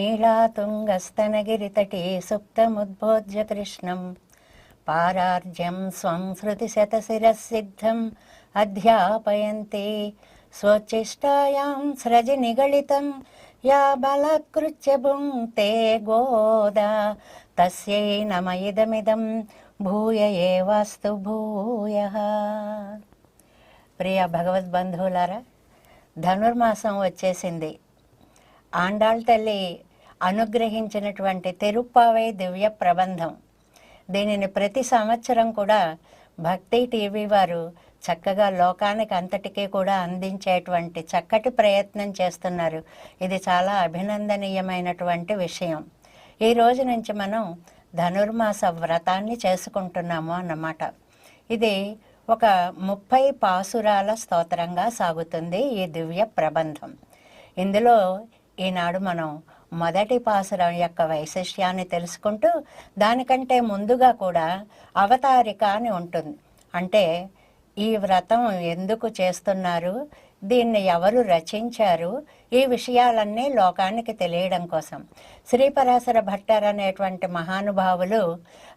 అస్మద్గురుభ్యో నమ నీళాతుంగస్తనగిరితటీ కృష్ణం. పారార్జ్యం స్వం శృతిశతశిరసిద్ధం అధ్యాపయంతి. స్వచ్చిష్టాయాం స్రజి నిగళితం యా బలకృత్య భుంక్తే గోదా. తస్యై నమ ఇదమిదం భూయ ఏవాస్తు భూయ. ప్రియ భగవద్బంధువులారా ధనుర్మాసం వచ్చేసింది. ఆండాళ్ తల్లి అనుగ్రహించినటువంటి తిరుప్పావై దివ్య ప్రబంధం. దీనిని ప్రతి సంవత్సరం కూడా భక్తి టీవీ వారు చక్కగా లోకానికి అంతటికీ కూడా అందించేటువంటి చక్కటి ప్రయత్నం చేస్తున్నారు. ఇది చాలా అభినందనీయమైనటువంటి విషయం. ఈ రోజు నుంచి మనం ధనుర్మాస వ్రతాన్ని చేసుకుంటున్నాము అన్నమాట. ఇది ఒక ముప్పై పాసురాల స్తోత్రంగా సాగుతుంది ఈ దివ్య ప్రబంధం. ఇందులో ఈనాడు మనం మొదటి పాసురం యొక్క వైశిష్ట్యాన్ని తెలుసుకుంటూ దానికంటే ముందుగా కూడా అవతారిక అని ఉంటుంది. అంటే ఈ వ్రతం ఎందుకు చేస్తున్నారు? దీన్ని ఎవరు రచించారు? ఈ విషయాలన్నీ లోకానికి తెలియడం కోసం. శ్రీపరాశర భట్టర్ అనేటువంటి మహానుభావులు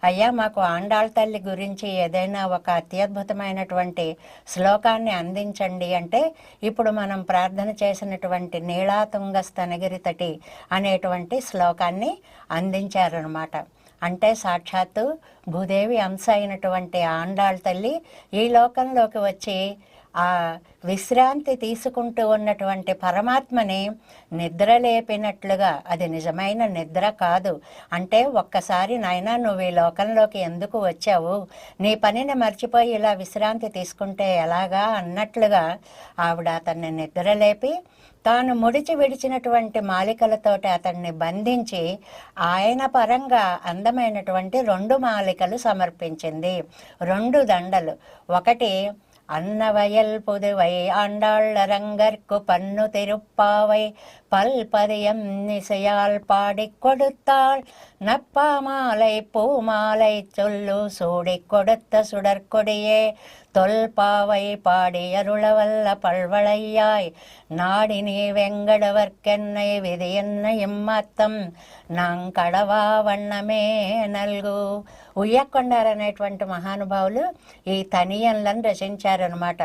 అయ్యా మాకు ఆండాళ్ తల్లి గురించి ఏదైనా ఒక అత్యద్భుతమైనటువంటి శ్లోకాన్ని అందించండి అంటే ఇప్పుడు మనం ప్రార్థన చేసినటువంటి నీళాతుంగ స్తనగిరితటి అనేటువంటి శ్లోకాన్ని అందించారనమాట అంటే సాక్షాత్తు భూదేవి అంశ అయినటువంటి ఆండాళ్ తల్లి ఈ లోకంలోకి వచ్చి ఆ విశ్రాంతి తీసుకుంటూ ఉన్నటువంటి పరమాత్మని నిద్ర లేపినట్లుగా అది నిజమైన నిద్ర కాదు. అంటే ఒక్కసారి నాయన నువ్వు ఈ లోకంలోకి ఎందుకు వచ్చావు? నీ పనిని మర్చిపోయి ఇలా విశ్రాంతి తీసుకుంటే ఎలాగా అన్నట్లుగా ఆవిడ అతన్ని నిద్ర లేపి తాను ముడిచి విడిచినటువంటి మాలికలతోటి అతన్ని బంధించి ఆయన పరంగా అందమైనటువంటి రెండు మాలికలు సమర్పించింది. రెండు దండలు. ఒకటి அன்னவயல் புதுவை ஆண்டாள் அரங்கற்கு பன்னு திருப்பாவை பல்பதியம் இசையால் பாடிக் கொடுத்தாள். நப்பாமாலை பூமாலை சொல்லு சூடி கொடுத்த சுடற்கொடியே. தொல்பாவை பாடி அருளவல்ல பல்வளையாய். நாடி நீ வெங்கடவர்க்கென்னை விதி என்ன இம்மத்தம் நாங்கடவா வண்ணமே நல்கு. నల్గు ఉయ్యకొండారనేటువంటి మహానుభావులు ఈ తనియన్లను రచించారనమాట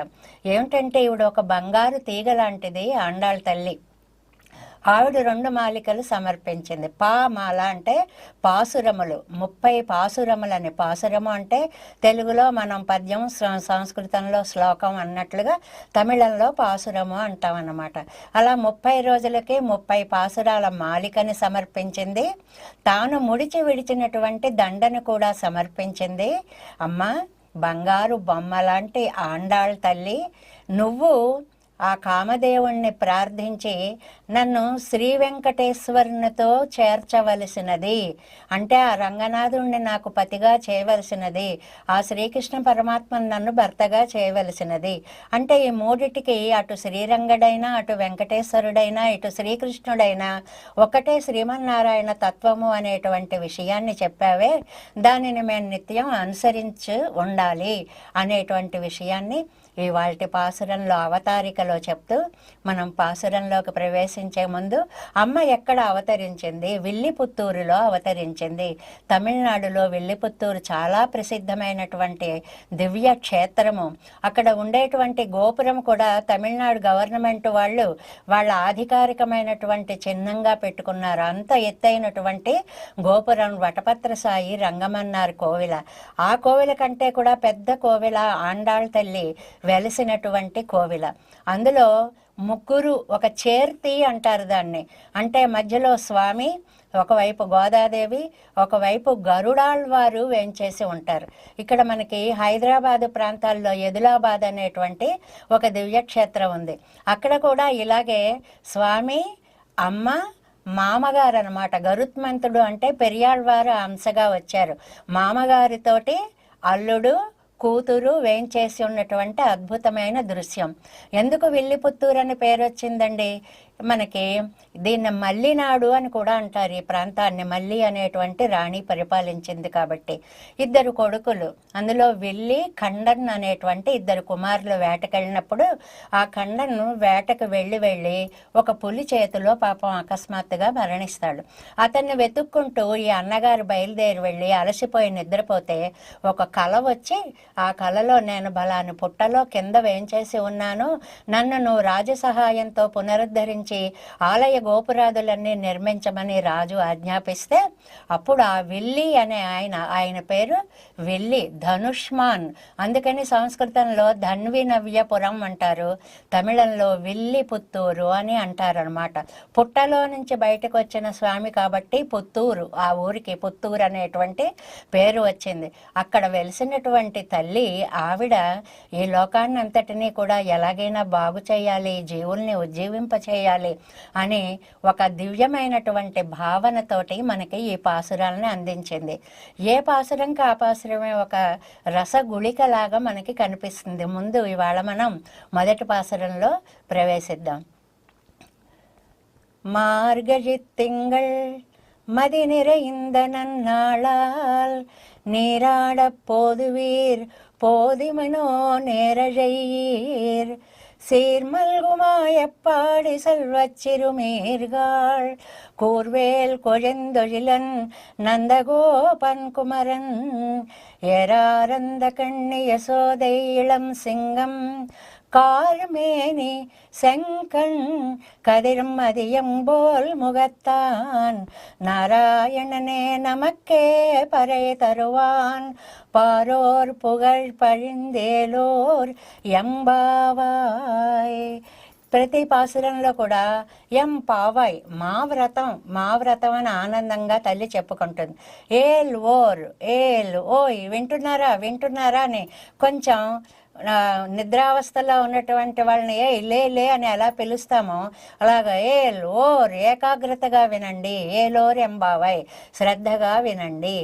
ఏమిటంటే ఇవిడ ఒక బంగారు తీగ లాంటిది ఆండాళ్ళ తల్లి. ఆవిడ రెండు మాలికలు సమర్పించింది. పా మాల అంటే పాసురములు. ముప్పై పాసురములని పాసురము అంటే తెలుగులో మనం పద్యం సంస్కృతంలో శ్లోకం అన్నట్లుగా తమిళంలో పాసురము అంటాం అన్నమాట అలా ముప్పై రోజులకి ముప్పై పాసురాల మాలికని సమర్పించింది. తాను ముడిచి విడిచినటువంటి దండను కూడా సమర్పించింది. అమ్మ బంగారు బొమ్మ లాంటి ఆండాళ్ తల్లి నువ్వు ఆ కామదేవుణ్ణి ప్రార్థించి నన్ను శ్రీ వెంకటేశ్వరునితో చేర్చవలసినది. అంటే ఆ రంగనాథుణ్ణి నాకు పతిగా చేయవలసినది. ఆ శ్రీకృష్ణ పరమాత్మను నన్ను భర్తగా చేయవలసినది. అంటే ఈ మూడిటికి అటు శ్రీరంగడైనా అటు వెంకటేశ్వరుడైనా ఇటు శ్రీకృష్ణుడైనా ఒకటే శ్రీమన్నారాయణ తత్వము అనేటువంటి విషయాన్ని చెప్పావే. దానిని మేము నిత్యం అనుసరించి ఉండాలి అనేటువంటి విషయాన్ని ఇవాళ పాసురంలో అవతారికలు చెప్తూ మనం పాసురంలోకి ప్రవేశించే ముందు అమ్మ ఎక్కడ అవతరించింది? విల్లిపుత్తూరులో అవతరించింది. తమిళనాడులో విల్లిపుత్తూరు చాలా ప్రసిద్ధమైనటువంటి దివ్య క్షేత్రము. అక్కడ ఉండేటువంటి గోపురం కూడా తమిళనాడు గవర్నమెంట్ వాళ్ళు వాళ్ళ ఆధికారికమైనటువంటి చిహ్నంగా పెట్టుకున్నారు. అంత ఎత్తైనటువంటి గోపురం వటపత్ర సాయి రంగమన్నారు కోవిల. ఆ కోవిల కంటే కూడా పెద్ద కోవిల ఆండాళ్ తల్లి వెలిసినటువంటి కోవిల. అందులో ముగ్గురు ఒక చేర్తి అంటారు దాన్ని. అంటే మధ్యలో స్వామి ఒకవైపు గోదాదేవి ఒకవైపు గరుడాళ్ వారు వేంచేసి ఉంటారు. ఇక్కడ మనకి హైదరాబాద్ ప్రాంతాల్లో ఎదులాబాద్ అనేటువంటి ఒక దివ్యక్షేత్రం ఉంది. అక్కడ కూడా ఇలాగే స్వామి అమ్మ మామగారు అనమాట గరుత్మంతుడు అంటే పెరియాళ్వారు అంశగా వచ్చారు. మామగారితోటి అల్లుడు కూతురు వేంచేసి ఉన్నటువంటి అద్భుతమైన దృశ్యం. ఎందుకు విల్లిపుత్తూరు అని పేరు వచ్చిందండి మనకి దీన్ని మల్లినాడు అని కూడా అంటారు. ఈ ప్రాంతాన్ని మల్లి అనేటువంటి రాణి పరిపాలించింది కాబట్టి ఇద్దరు కొడుకులు. అందులో వెళ్ళి ఖండన్ అనేటువంటి ఇద్దరు కుమారులు వేటకెళ్ళినప్పుడు ఆ ఖండన్ వేటకు వెళ్ళి వెళ్ళి ఒక పులి చేతిలో పాపం అకస్మాత్తుగా మరణిస్తాడు. అతన్ని వెతుక్కుంటూ ఈ అన్నగారు బయలుదేరి వెళ్ళి అలసిపోయి నిద్రపోతే ఒక కల వచ్చి ఆ కలలో నేను బలాన్ని పుట్టలో కింద వేంచేసి ఉన్నాను. నన్ను నువ్వు రాజసహాయంతో పునరుద్ధరించి పునరుద్ధరించి ఆలయ గోపురాదులన్నీ నిర్మించమని రాజు ఆజ్ఞాపిస్తే అప్పుడు ఆ విల్లి అనే ఆయన ఆయన పేరు విల్లి ధనుష్మాన్. అందుకని సంస్కృతంలో ధన్వి నవ్యపురం అంటారు. తమిళంలో విల్లి పుత్తూరు అని అంటారనమాట పుట్టలో నుంచి బయటకు వచ్చిన స్వామి కాబట్టి పుత్తూరు. ఆ ఊరికి పుత్తూరు అనేటువంటి పేరు వచ్చింది. అక్కడ వెలిసినటువంటి తల్లి ఆవిడ ఈ లోకాన్ని అంతటినీ కూడా ఎలాగైనా బాగు చేయాలి జీవుల్ని ఉజ్జీవింప చేయాలి అని ఒక దివ్యమైనటువంటి భావనతోటి మనకి ఈ పాసురాలని అందించింది ఏ పాసురంకి ఆ పాసురమే ఒక రసగుళికలాగా మనకి కనిపిస్తుంది ముందు ఇవాళ మనం మొదటి పాసురంలో ప్రవేశిద్దాం மார்கழித்திங்கள் மதி நிறைந்த நன்னாளால் நீராடப் போதுவீர் போதிமனோ நேரழையீர் சீர்மல்குமாயப்பாடி செல்வச் சிறுமீர்காள். கூர்வேல் கொழுந்தொழிலன் நந்தகோபன் குமரன். ஏராரந்த கண்ணி யசோதை இளம் சிங்கம். கார்மேனி செங்கண் கதிரும் மதியம் போல் முகத்தான் நாராயணனே நமக்கே பறை தருவான் பாரோர் புகழ் பழிந்தேலோர் ఎంబావాయ్ ప్రతి పాసురంలో కూడా ఎం పావాయ్ మా వ్రతం మా వ్రతం అని ఆనందంగా తల్లి చెప్పుకుంటుంది ఏల్ ఓర్ ఏల్ ఓయ్ వింటున్నారా వింటున్నారా అని కొంచెం ఆ, నిద్రావస్థలో ఉన్నటువంటి వాళ్ళని ఏ లే లే అని ఎలా పిలుస్తామో అలాగా ఏ లోర్ ఏకాగ్రతగా వినండి ఏలోర్ ఎంబావాయ్ శ్రద్ధగా వినండి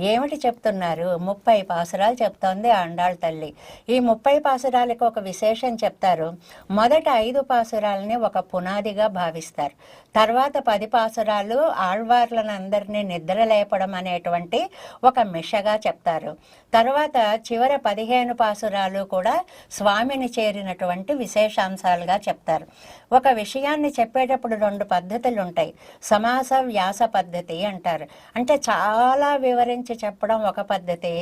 ఏమిటి చెప్తున్నారు? ముప్పై పాసురాలు చెప్తోంది ఆండాళ్ తల్లి. ఈ ముప్పై పాసురాలకు ఒక విశేషం చెప్తారు. మొదట ఐదు పాసురాలని ఒక పునాదిగా భావిస్తారు. తర్వాత పది పాసురాలు ఆళ్వార్లను అందరినీ నిద్ర లేపడం అనేటువంటి ఒక మిషగా చెప్తారు. తర్వాత చివర పదిహేను పాసురాలు కూడా స్వామిని చేరినటువంటి విశేషాంశాలుగా చెప్తారు. ఒక విషయాన్ని చెప్పేటప్పుడు రెండు పద్ధతులు ఉంటాయి సమాస వ్యాస పద్ధతి అంటారు. అంటే చాలా వివరించి చెప్పడం ఒక పద్ధతి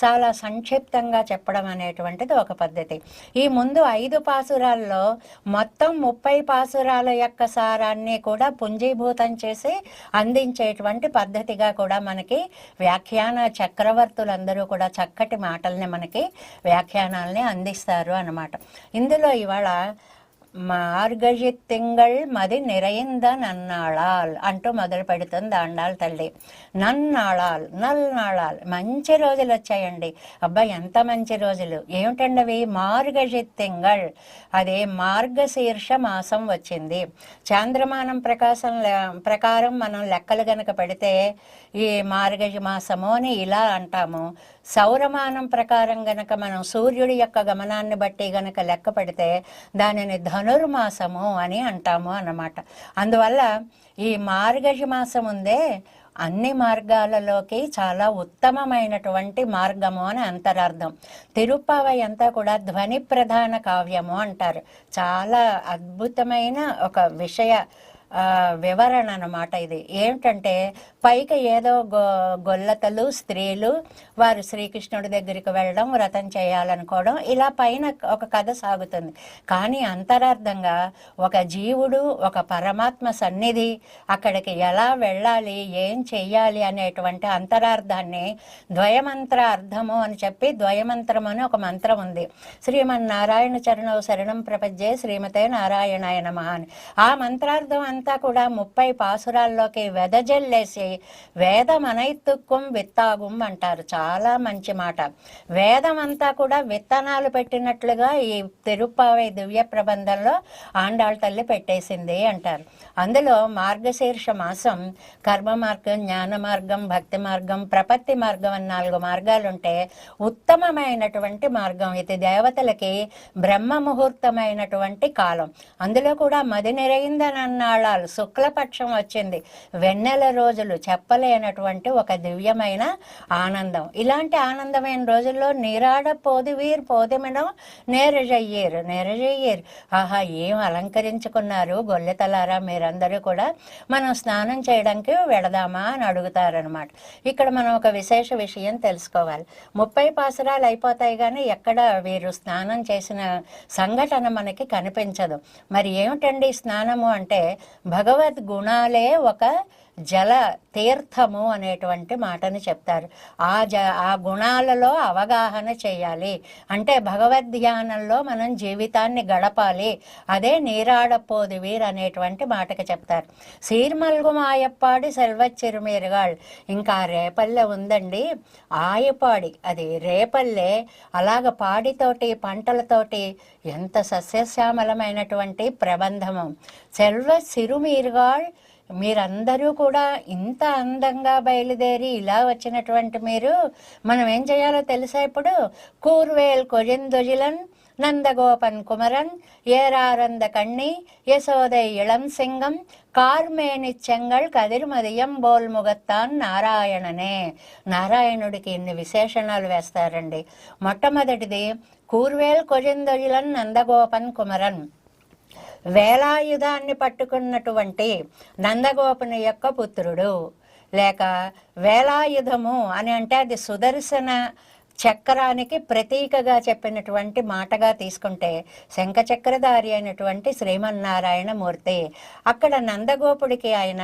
చాలా సంక్షిప్తంగా చెప్పడం అనేటువంటిది ఒక పద్ధతి. ఈ ముందు ఐదు పాసురాల్లో మొత్తం ముప్పై పాసురాల యొక్క సారాన్ని కూడా పుంజీభూతం చేసి అందించేటువంటి పద్ధతిగా కూడా మనకి వ్యాఖ్యాన చక్రవర్తులందరూ కూడా చక్కటి మాటల్ని మనకి వ్యాఖ్యానాల్ని అందిస్తారు అన్నమాట. ఇందులో ఇవాళ మార్గజి తింగళ్ మది నిరైంద నన్నాళాల్ అంటూ మొదలు పెడుతుంది దాండాల తల్లి. నన్నాళాల్ నల్నాళాల్ మంచి రోజులు వచ్చాయండి. అబ్బాయి ఎంత మంచి రోజులు. ఏమిటండి అవి మార్గజిత్తింగళ్. అదే మార్గశీర్ష మాసం వచ్చింది. చాంద్రమానం ప్రకాశం ప్రకారం మనం లెక్కలు గనక పెడితే ఈ మార్గజి మాసము అని ఇలా అంటాము. సౌరమానం ప్రకారం గనక మనం సూర్యుడి యొక్క గమనాన్ని బట్టి గనక లెక్క పెడితే దానిని ధనుర్మాసము అని అంటాము అన్నమాట. అందువల్ల ఈ మార్గశి మాసం ఉందే అన్ని మార్గాలలోకి చాలా ఉత్తమమైనటువంటి మార్గము అని అంతరార్థం. తిరుప్పావై అంతా కూడా ధ్వని ప్రధాన కావ్యము అంటారు. చాలా అద్భుతమైన ఒక విషయ వివరణ అన్నమాట ఇది. ఏమిటంటే పైకి ఏదో గొ గొల్లతలు స్త్రీలు వారు శ్రీకృష్ణుడి దగ్గరికి వెళ్ళడం వ్రతం చేయాలనుకోవడం ఇలా పైన ఒక కథ సాగుతుంది. కానీ అంతరార్థంగా ఒక జీవుడు ఒక పరమాత్మ సన్నిధి అక్కడికి ఎలా వెళ్ళాలి ఏం చెయ్యాలి అనేటువంటి అంతరార్థాన్ని ద్వయమంత్ర అర్థము అని చెప్పి ద్వయమంత్రం అని ఒక మంత్రం ఉంది. శ్రీమన్నారాయణ చరణం శరణం ప్రపంచే శ్రీమతే నారాయణాయ నమ అని. ఆ మంత్రార్థం అంతా కూడా ముప్పై పాసురాల్లోకి వెదజల్లేసి వేదమనైతుక్కుం విత్తాగుం అంటారు. చాలా మంచి మాట. వేదం అంతా కూడా విత్తనాలు పెట్టినట్లుగా ఈ తిరుప్పావై దివ్య ప్రబంధంలో ఆండాళ్ తల్లి పెట్టేసింది అంటారు. అందులో మార్గశీర్ష మాసం కర్మ మార్గం జ్ఞాన మార్గం భక్తి మార్గం ప్రపత్తి మార్గం అని నాలుగు మార్గాలు ఉంటే ఉత్తమమైనటువంటి మార్గం. ఇది దేవతలకి బ్రహ్మ ముహూర్తమైనటువంటి కాలం. అందులో కూడా మది నిరైందని అన్నాళాలు శుక్లపక్షం వచ్చింది. వెన్నెల రోజులు చెప్పలేనటువంటి ఒక దివ్యమైన ఆనందం. ఇలాంటి ఆనందమైన రోజుల్లో నీరాడ పోదివీర్ పోదిమిడం నేరజయ్యేరు నేరజయ్యేరు ఆహా ఏం అలంకరించుకున్నారు గొల్లెతలారా మీరందరూ కూడా. మనం స్నానం చేయడానికి వెడదామా అని అడుగుతారనమాట ఇక్కడ మనం ఒక విశేష విషయం తెలుసుకోవాలి. ముప్పై పాసురాలు అయిపోతాయి కానీ ఎక్కడ వీరు స్నానం చేసిన సంఘటన మనకి కనిపించదు. మరి ఏమిటండి స్నానము అంటే భగవద్ గుణాలే ఒక జల తీర్థము అనేటువంటి మాటని చెప్తారు. ఆ జ ఆ గుణాలలో అవగాహన చేయాలి. అంటే భగవద్ ధ్యానంలో మనం జీవితాన్ని గడపాలి. అదే నీరాడపోదివీర్ అనేటువంటి మాటకు చెప్తారు. సీర్మల్గుమాయప్పాడి సెల్వచ్చిరుమీరుగాళ్ ఇంకా రేపల్లె ఉందండి. ఆయపాడి అది రేపల్లె. అలాగ పాడితోటి పంటలతోటి ఎంత సస్యశ్యామలమైనటువంటి ప్రబంధము. సెల్వ సిరుమీరుగాళ్ మీరందరూ కూడా ఇంత అందంగా బయలుదేరి ఇలా వచ్చినటువంటి మీరు మనం ఏం చేయాలో తెలుసా ఇప్పుడు? కూర్వేల్ కొజిందొజిలన్ నందగోపన్ కుమరన్ ఏరారంద కణి யசோதை ఇళం సింగం కార్మేని చెంగల్ కదిరిమదియం బోల్ముగత్తాన్ నారాయణనే. నారాయణుడికి ఇన్ని విశేషణాలు వేస్తారండి. మొట్టమొదటిది కూర్వేల్ కొజిందొజిలన్ నందగోపన్ కుమరన్. వేలాయుధాన్ని పట్టుకున్నటువంటి నందగోపుని యొక్క పుత్రుడు. లేక వేలాయుధము అని అంటే అది సుదర్శన చక్రానికి ప్రతీకగా చెప్పినటువంటి మాటగా తీసుకుంటే శంఖ చక్రధారి అయినటువంటి శ్రీమన్నారాయణ మూర్తి అక్కడ నందగోపుడికి ఆయన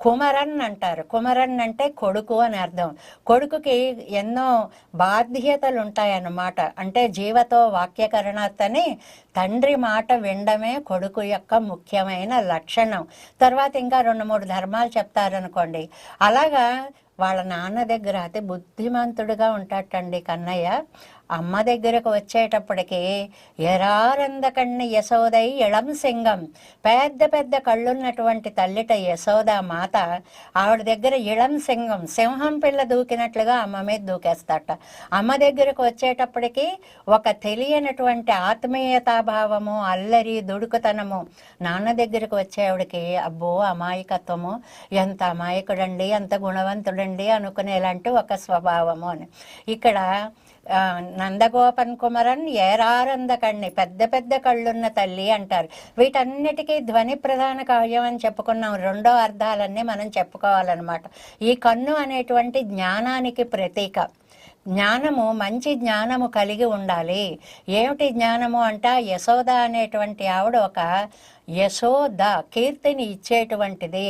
కుమరన్ అంటారు. కుమరన్ అంటే కొడుకు అని అర్థం. కొడుకుకి ఎన్నో బాధ్యతలు ఉంటాయన్నమాట అంటే జీవతో వాక్యకరణాతని తండ్రి మాట వినడమే కొడుకు యొక్క ముఖ్యమైన లక్షణం. తర్వాత ఇంకా రెండు మూడు ధర్మాలు చెప్తారనుకోండి. అలాగా వాళ్ళ నాన్న దగ్గర అయితే బుద్ధిమంతుడుగా ఉంటాటండి కన్నయ్య. అమ్మ దగ్గరకు వచ్చేటప్పటికి ఎరారంద యశోదై ఇళం సింగం పెద్ద పెద్ద కళ్ళున్నటువంటి తల్లిట యశోద మాత ఆవిడ దగ్గర ఇళం సింగం సింహం పిల్ల దూకినట్లుగా అమ్మ మీద దూకేస్తాట. అమ్మ దగ్గరకు వచ్చేటప్పటికి ఒక తెలియనటువంటి ఆత్మీయతాభావము అల్లరి దుడుకుతనము నాన్న దగ్గరకు వచ్చేవాడికి అబ్బో అమాయకత్వము ఎంత అమాయకుడండి ఎంత గుణవంతుడండి అనుకునేలాంటి ఒక స్వభావము అని. ఇక్కడ నందగోపన్ కుమరన్ ఏరారంద కಣ್ಣి పెద్ద పెద్ద కళ్ళున్న తల్లి అంటారు. వీటన్నిటికీ ధ్వని ప్రధాన కావ్యం అని చెప్పుకున్నాం. రెండో అర్థాలన్నీ మనం చెప్పుకోవాలన్నమాట. ఈ కన్ను అనేటువంటి జ్ఞానానికి ప్రతీక. జ్ఞానము మంచి జ్ఞానము కలిగి ఉండాలి. ఏమిటి జ్ఞానము అంట? యశోద అనేటువంటి ఆవిడ ఒక యశోద కీర్తిని ఇచ్చేటువంటిది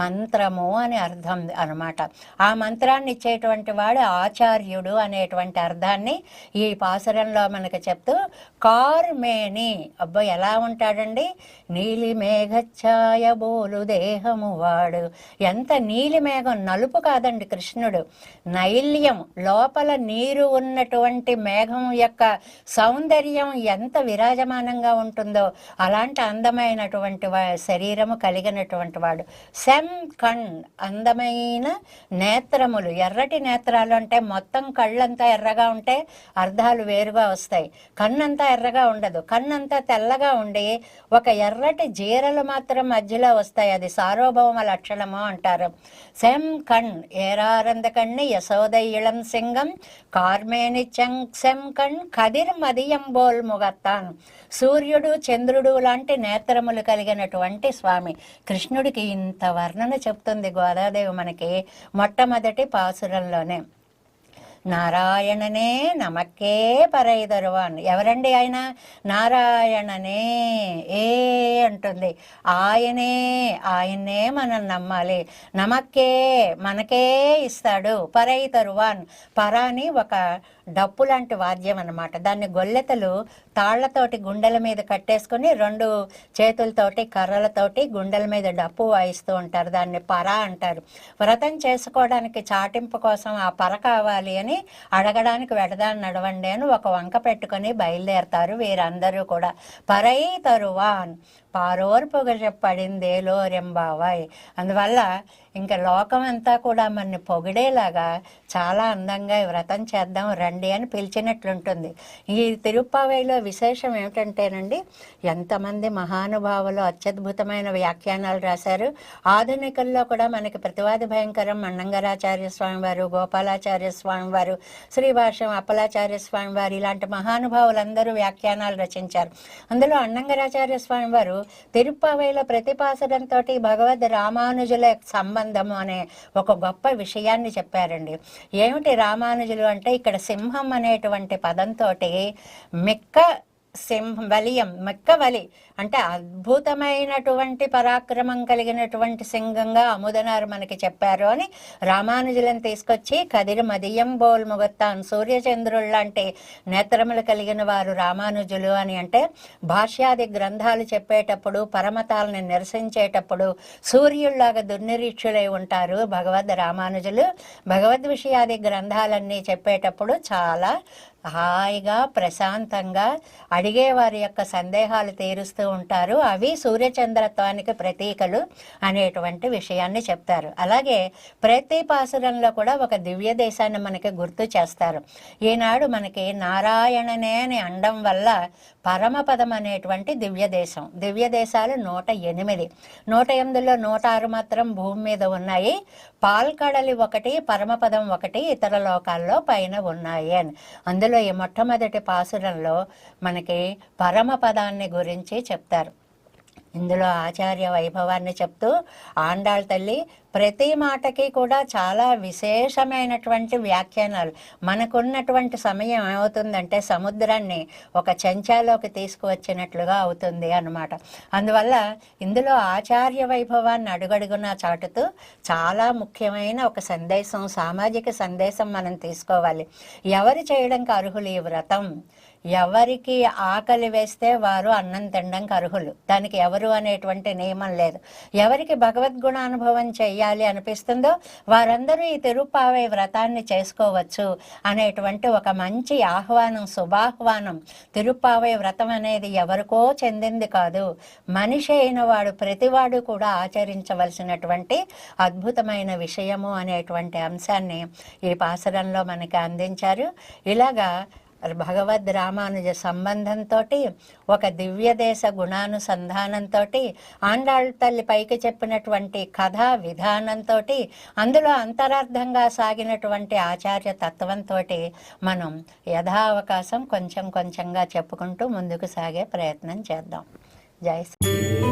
మంత్రము అని అర్థం అనమాట ఆ మంత్రాన్ని ఇచ్చేటువంటి వాడు ఆచార్యుడు అనేటువంటి అర్థాన్ని ఈ పాసురంలో మనకు చెప్తూ కార్మేని అబ్బాయి ఎలా ఉంటాడండి? నీలి మేఘఛాయ బోలు దేహము వాడు. ఎంత నీలి మేఘం నలుపు కాదండి కృష్ణుడు. నైల్యం లోపల నీరు ఉన్నటువంటి మేఘం యొక్క సౌందర్యం ఎంత విరాజమానంగా ఉంటుందో అలాంటి అందమైన అందమైనటువంటి వా- శరీరము కలిగినటువంటి వాడు. సెమ్ కణ్ అందమైన నేత్రములు. ఎర్రటి నేత్రాలు అంటే మొత్తం కళ్ళంతా ఎర్రగా ఉంటే అర్థాలు వేరుగా వస్తాయి. కన్నంతా ఎర్రగా ఉండదు. కన్నంతా తెల్లగా ఉండి ఒక ఎర్రటి జీరలు మాత్రం మధ్యలో వస్తాయి. అది సార్వభౌమ లక్షణము అంటారు. సెమ్ కణ్ ఏరారంద కణ్ణి యశోద ఇళం సింగం కార్మేని చెంగ్ సెమ్ కణ్ కదిర్ మదియం బోల్ ముగత్తాన్. సూర్యుడు చంద్రుడు లాంటి నేత్రములు కలిగినటువంటి స్వామి. కృష్ణుడికి ఇంత వర్ణన చెప్తుంది గోదాదేవి మనకి మొట్టమొదటి పాసురంలోనే. నారాయణనే నమక్కే పరైదరువాన్. ఎవరండి ఆయన? నారాయణనే ఏ అంటుంది. ఆయనే ఆయన్నే మనం నమ్మాలి. నమక్కే మనకే ఇస్తాడు పరై తరువాన్ పరాని ఒక డప్పు లాంటి వాద్యం అన్నమాట. దాన్ని గొల్లెతలు తాళ్ళతోటి గుండెల మీద కట్టేసుకుని రెండు చేతులతోటి కర్రలతోటి గుండెల మీద డప్పు వాయిస్తూ ఉంటారు. దాన్ని పర అంటారు. వ్రతం చేసుకోవడానికి చాటింపు కోసం ఆ పర కావాలి అని అడగడానికి వెడదాన్ని నడవండి అని ఒక వంక పెట్టుకొని బయలుదేరతారు వీరందరూ కూడా. పరై తరువాన్ పారోరు పొగ చెప్పడిందేలో రెంబావాయ్ అందువల్ల ఇంకా లోకం అంతా కూడా మనని పొగిడేలాగా చాలా అందంగా వ్రతం చేద్దాం. రండి అని పిలిచినట్లుంటుంది. ఈ తిరుప్పావైలో విశేషం ఏమిటంటేనండి ఎంతమంది మహానుభావులు అత్యద్భుతమైన వ్యాఖ్యానాలు రాశారు. ఆధునికల్లో కూడా మనకి ప్రతివాది భయంకరం. మన్నంగరాచార్య స్వామి వారు గోపాలాచార్య స్వామి వారు శ్రీభాష్యం అప్పలాచార్య స్వామి వారు ఇలాంటి మహానుభావులందరూ వ్యాఖ్యానాలు రచించారు. అందులో అన్నంగరాచార్య స్వామి వారు తిరుప్పావైలో ప్రతిపాసడంతో భగవద్ రామానుజుల సంబంధము అనే ఒక గొప్ప విషయాన్ని చెప్పారండి. ఏమిటి రామానుజులు అంటే ఇక్కడ సింహ సింహం అనేటువంటి పదంతో మెక్క సింహం వలియం మెక్క వలి అంటే అద్భుతమైనటువంటి పరాక్రమం కలిగినటువంటి సింగంగా అముదనారు మనకి చెప్పారు అని రామానుజులను తీసుకొచ్చి కదిరి మదియం బోల్ ముగత్తాన్ సూర్యచంద్రులు లాంటి నేత్రములు కలిగిన వారు రామానుజులు అని అంటే భాష్యాది గ్రంథాలు చెప్పేటప్పుడు పరమతాలను నిరసించేటప్పుడు సూర్యుల్లాగా దుర్నిరీక్షులై ఉంటారు భగవద్ రామానుజులు. భగవద్ విషయాది గ్రంథాలన్నీ చెప్పేటప్పుడు చాలా హాయిగా ప్రశాంతంగా అడిగే వారి యొక్క సందేహాలు తీరుస్తూ ఉంటారు. అవి సూర్యచంద్రత్వానికి ప్రతీకలు అనేటువంటి విషయాన్ని చెప్తారు. అలాగే ప్రతి పాసురంలో కూడా ఒక దివ్య దేశాన్ని మనకి గుర్తు చేస్తారు. ఈనాడు మనకి నారాయణనే అని అండం వల్ల పరమపదం అనేటువంటి దివ్య దేశం. దివ్య దేశాలు నూట ఎనిమిది. నూట ఎనిమిదిలో నూట ఆరు మాత్రం భూమి మీద ఉన్నాయి. పాల్కడలి ఒకటి పరమపదం ఒకటి ఇతర లోకాల్లో పైన ఉన్నాయి అని. అందులో ఈ మొట్టమొదటి పాసురంలో మనకి పరమపదాన్ని గురించి చెప్తారు. ఇందులో ఆచార్య వైభవాన్ని చెప్తూ ఆండాళ్ తల్లి ప్రతి మాటకి కూడా చాలా విశేషమైనటువంటి వ్యాఖ్యానాలు. మనకున్నటువంటి సమయం ఏమవుతుందంటే సముద్రాన్ని ఒక చెంచాలోకి తీసుకువచ్చినట్లుగా అవుతుంది అన్నమాట. అందువల్ల ఇందులో ఆచార్య వైభవాన్ని అడుగడుగునా చాటుతూ చాలా ముఖ్యమైన ఒక సందేశం సామాజిక సందేశం మనం తీసుకోవాలి. ఎవరు చేయడానికి అర్హులు ఈ వ్రతం? ఎవరికి ఆకలి వేస్తే వారు అన్నం తినడానికి అర్హులు? దానికి ఎవరు అనేటువంటి నియమం లేదు. ఎవరికి భగవద్గుణానుభవం చేయాలి అనిపిస్తుందో వారందరూ ఈ తిరుపావై వ్రతాన్ని చేసుకోవచ్చు అనేటువంటి ఒక మంచి ఆహ్వానం శుభాహ్వానం. తిరుపావై వ్రతం అనేది ఎవరికో చెందింది కాదు. మనిషి అయిన వాడు ప్రతివాడు కూడా ఆచరించవలసినటువంటి అద్భుతమైన విషయము అనేటువంటి అంశాన్ని ఈ పాసరంలో మనకి అందించారు. ఇలాగా భగవద్ రామానుజ సంబంధంతో ఒక దివ్యదేశ గుణానుసంధానంతో ఆండాళ్ తల్లి పైకి చెప్పినటువంటి కథా విధానంతో అందులో అంతరార్థంగా సాగినటువంటి ఆచార్య తత్వంతో మనం యథావకాశం కొంచెం కొంచెంగా చెప్పుకుంటూ ముందుకు సాగే ప్రయత్నం చేద్దాం. జై శ్రీ